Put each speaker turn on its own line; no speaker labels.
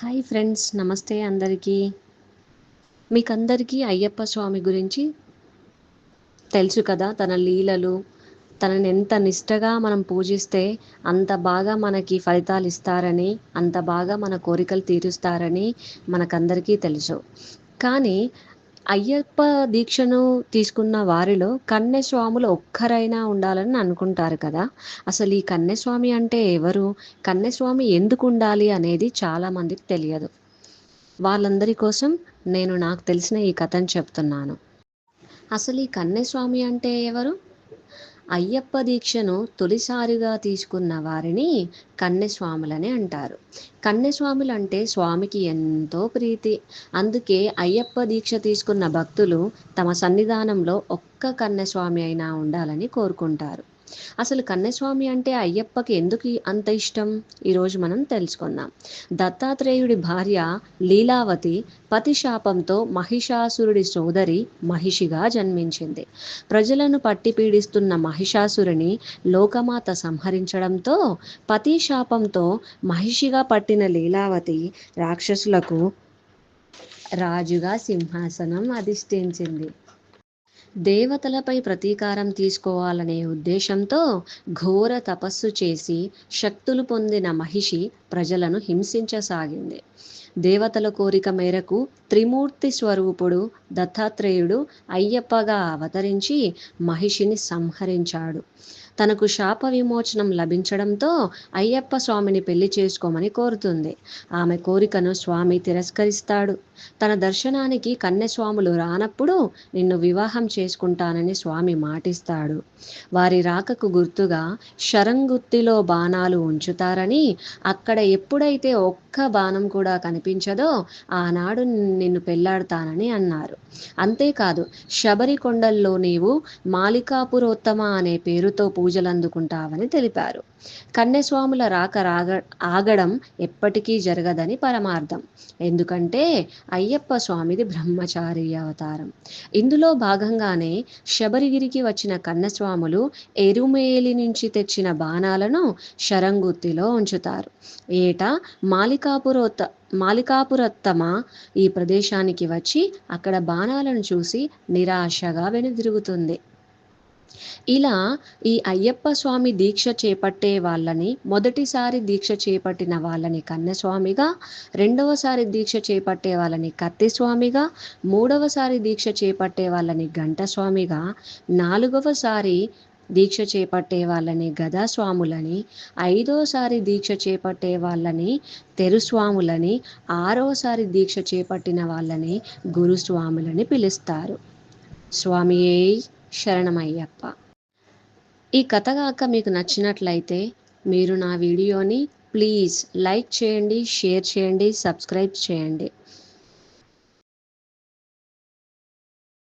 Hi friends నమస్తే అందరికీ. మీకందరికీ అయ్యప్ప స్వామి గురించి తెలుసు కదా తన లీలలు తనని ఎంత నిష్టగా మనం పూజిస్తే అంత బాగా మనకి ఫలితాలు ఇస్తారని అంత బాగా మన కోరికలు తీరుస్తారని మనకందరికీ తెలుసు. కానీ అయ్యప్ప దీక్షను తీసుకున్న వారిలో కన్యస్వాములు ఒక్కరైనా ఉండాలని అనుకుంటారు కదా. అసలు ఈ కన్యస్వామి అంటే ఎవరు? కన్యస్వామి ఎందుకు ఉండాలి అనేది చాలామందికి తెలియదు. వాళ్ళందరి కోసం నేను నాకు తెలిసిన ఈ కథను చెప్తున్నాను. అసలు ఈ కన్యస్వామి అంటే ఎవరు? అయ్యప్ప దీక్షను తొలిసారిగా తీసుకున్న వారిని కన్యస్వాములని అంటారు. కన్యస్వాములు అంటే స్వామికి ఎంతో ప్రీతి. అందుకే అయ్యప్ప దీక్ష తీసుకున్న భక్తులు తమ సన్నిధానంలో ఒక్క కన్యస్వామి అయినా ఉండాలని కోరుకుంటారు. అసలు కన్నస్వామి అంటే అయ్యప్పకి ఎందుకు అంత ఇష్టం? ఈరోజు మనం తెలుసుకుందాం. దత్తాత్రేయుడి భార్య లీలావతి పతిశాపంతో మహిషాసురుడి సోదరి మహిషిగా జన్మించింది. ప్రజలను పట్టి పీడిస్తున్న మహిషాసురుని లోకమాత సంహరించడంతో పతిశాపంతో మహిషిగా పట్టిన లీలావతి రాక్షసులకు రాజుగా సింహాసనం అధిష్ఠించింది. దేవతలపై ప్రతీకారం తీసుకోవాలనే ఉద్దేశంతో ఘోర తపస్సు చేసి శక్తులు పొందిన మహిషి ప్రజలను హింసించసాగింది. దేవతల కోరిక మేరకు త్రిమూర్తి స్వరూపుడు దత్తాత్రేయుడు అయ్యప్పగా అవతరించి మహిషిని సంహరించాడు. తనకు శాప విమోచనం లభించడంతో అయ్యప్ప స్వామిని పెళ్ళి చేసుకోమని కోరుతుంది. ఆమె కోరికను స్వామి తిరస్కరిస్తాడు. తన దర్శనానికి కన్యస్వాములు రానప్పుడు నిన్ను వివాహం చేసుకుంటానని స్వామి మాటిస్తాడు. వారి రాకకు గుర్తుగా షరంగుత్తిలో బాణాలు ఉంచుతారని అక్కడ ఎప్పుడైతే ఒక్క బాణం కూడా కనిపించదో ఆనాడు నిన్ను పెళ్ళాడతానని అన్నారు. అంతేకాదు శబరి కొండల్లో నీవు మాలికాపురోత్తమ అనే పేరుతో పూజలందుకుంటావని తెలిపారు. కన్యస్వాముల రాక రాగ ఆగడం ఎప్పటికీ జరగదని పరమార్థం. ఎందుకంటే అయ్యప్ప స్వామిది బ్రహ్మచారి అవతారం. ఇందులో భాగంగానే శబరిగిరికి వచ్చిన కన్నస్వాములు ఎరుమేలి నుంచి తెచ్చిన బాణాలను శరంగుత్తిలో ఉంచుతారు. ఏటా మాలికాపురోత్త మాలికాపురత్తమ ఈ ప్రదేశానికి వచ్చి అక్కడ బాణాలను చూసి నిరాశగా వెనుదిరుగుతుంది. ఇలా ఈ అయ్యప్ప స్వామి దీక్ష చేపట్టే వాళ్ళని మొదటిసారి దీక్ష చేపట్టిన వాళ్ళని కన్నస్వామిగా రెండవసారి దీక్ష చేపట్టే వాళ్ళని కత్తిస్వామిగా మూడవసారి దీక్ష చేపట్టే వాళ్ళని గంటస్వామిగా నాలుగవసారి దీక్ష చేపట్టే వాళ్ళని గదాస్వాములని ఐదోసారి దీక్ష చేపట్టే వాళ్ళని తెరుస్వాములని ఆరోసారి దీక్ష చేపట్టిన వాళ్ళని గురుస్వాములని పిలుస్తారు. స్వామియే శరణమయ్యప్ప. ఈ కథ కాక మీకు నచ్చినట్లయితే మీరు నా వీడియోని ప్లీజ్ లైక్ చేయండి షేర్ చేయండి సబ్స్క్రైబ్ చేయండి.